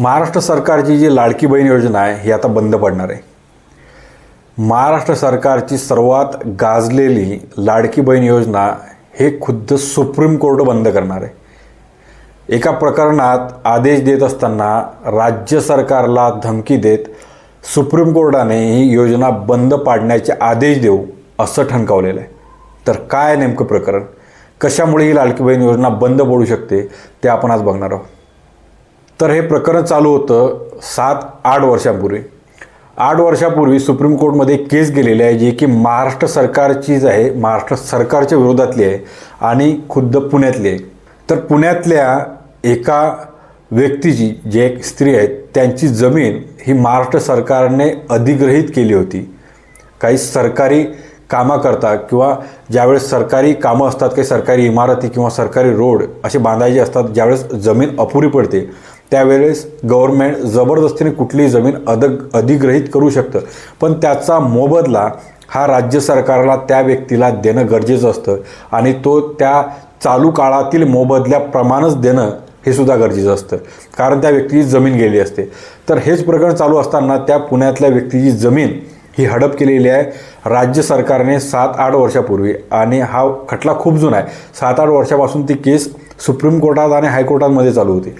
महाराष्ट्र सरकारची जी लाडकी बहीण योजना आहे ही आता बंद पडणार आहे. महाराष्ट्र सरकारची सर्वात गाजलेली लाडकी बहीण योजना हे खुद्द सुप्रीम कोर्ट बंद करणार आहे. एका प्रकरणात आदेश देत असताना राज्य सरकारला धमकी देत सुप्रीम कोर्टाने ही योजना बंद पाडण्याचे आदेश देऊ असं ठणकावलेलं आहे. तर काय नेमकं प्रकरण? कशामुळे ही लाडकी बहीण योजना बंद पडू शकते? ते आपण आज बघणार आहोत. तर हे प्रकरण चालू होतं सात आठ वर्षांपूर्वी. आठ वर्षापूर्वी सुप्रीम कोर्टमध्ये केस गेलेली आहे जी की महाराष्ट्र सरकारचीच आहे महाराष्ट्र सरकारच्या विरोधातली आहे आणि खुद्द पुण्यातली आहे. तर पुण्यातल्या एका व्यक्तीची जे एक स्त्री आहेत त्यांची जमीन ही महाराष्ट्र सरकारने अधिग्रहित केली होती. काही सरकारी कामाकरता किंवा ज्यावेळेस सरकारी कामं असतात काही सरकारी इमारती किंवा सरकारी रोड असे बांधायचे असतात ज्यावेळेस जमीन अपुरी पडते त्यावेळेस गव्हर्मेंट जबरदस्तीने कुठलीही जमीन अद अधिग्रहित करू शकतं. पण त्याचा मोबदला हा राज्य सरकारला त्या व्यक्तीला देणं गरजेचं असतं आणि तो त्या चालू काळातील मोबदल्याप्रमाणेच देणं हे सुद्धा गरजेचं असतं. कारण त्या व्यक्तीची जमीन गेली असते. तर हेच प्रकरण चालू असताना त्या पुण्यातल्या व्यक्तीची जमीन ही हडप केलेली आहे. राज्य सरकारने सात आठ वर्षापूर्वी आणि हा खटला खूप जुना आहे. सात आठ वर्षापासून ती केस सुप्रीम कोर्टात आणि हायकोर्टामध्ये चालू होती.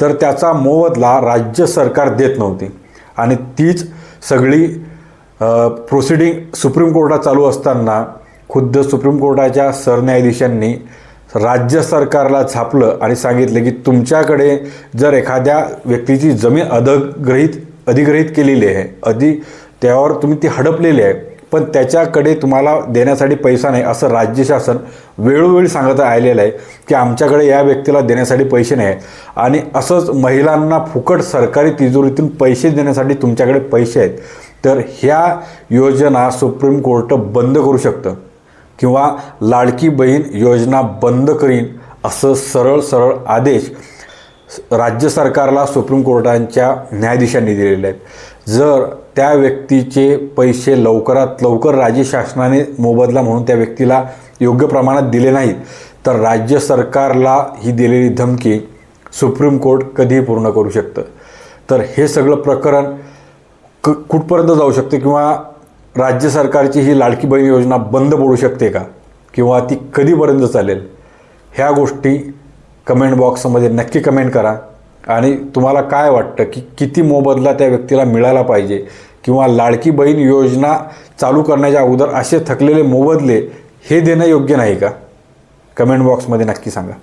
तर त्याचा मोबदला राज्य सरकार देत नव्हती. आणि तीच सगळी प्रोसिडिंग सुप्रीम कोर्टात चालू असताना खुद्द सुप्रीम कोर्टाच्या सरन्यायाधीशांनी राज्य सरकारला झापलं आणि सांगितलं की तुमच्याकडे जर एखाद्या व्यक्तीची जमीन अधग्रहित अधिग्रहित केलेली आहे अधि त्यावर तुम्ही ती हडपलेली आहे. पण त्याच्याकडे तुम्हाला देण्यासाठी पैसा नाही असं राज्य शासन वेळोवेळी सांगत आलेलं आहे की आमच्याकडे या व्यक्तीला देण्यासाठी पैसे नाही. आणि असंच महिलांना फुकट सरकारी तिजोरीतून पैसे देण्यासाठी तुमच्याकडे पैसे आहेत. तर ह्या योजना सुप्रीम कोर्ट बंद करू शकतं. किंवा लाडकी बहीण योजना बंद करीन असं सरळ सरळ आदेश राज्य सरकारला सुप्रीम कोर्टांच्या न्यायाधीशांनी दिलेले आहेत. जर त्या व्यक्तीचे पैसे लवकरात लवकर राज्य शासनाने मोबदला म्हणून त्या व्यक्तीला योग्य प्रमाणात दिले नाहीत तर राज्य सरकारला ही दिलेली धमकी सुप्रीम कोर्ट कधीही पूर्ण करू शकतं. तर हे सगळं प्रकरण क कुठपर्यंत जाऊ शकते किंवा राज्य सरकारची ही लाडकी बहीण योजना बंद पडू शकते का? किंवा ती कधीपर्यंत चालेल? ह्या गोष्टी कमेंट बॉक्समध्ये नक्की कमेंट करा. आणि तुम्हाला काय वाटतं की किती मोबदला त्या व्यक्तीला मिळाला पाहिजे? किंवा लाडकी बहीण योजना चालू करण्याच्या अगोदर असे थकलेले मोबदले हे देणं योग्य नाही का? कमेंट बॉक्समध्ये नक्की सांगा.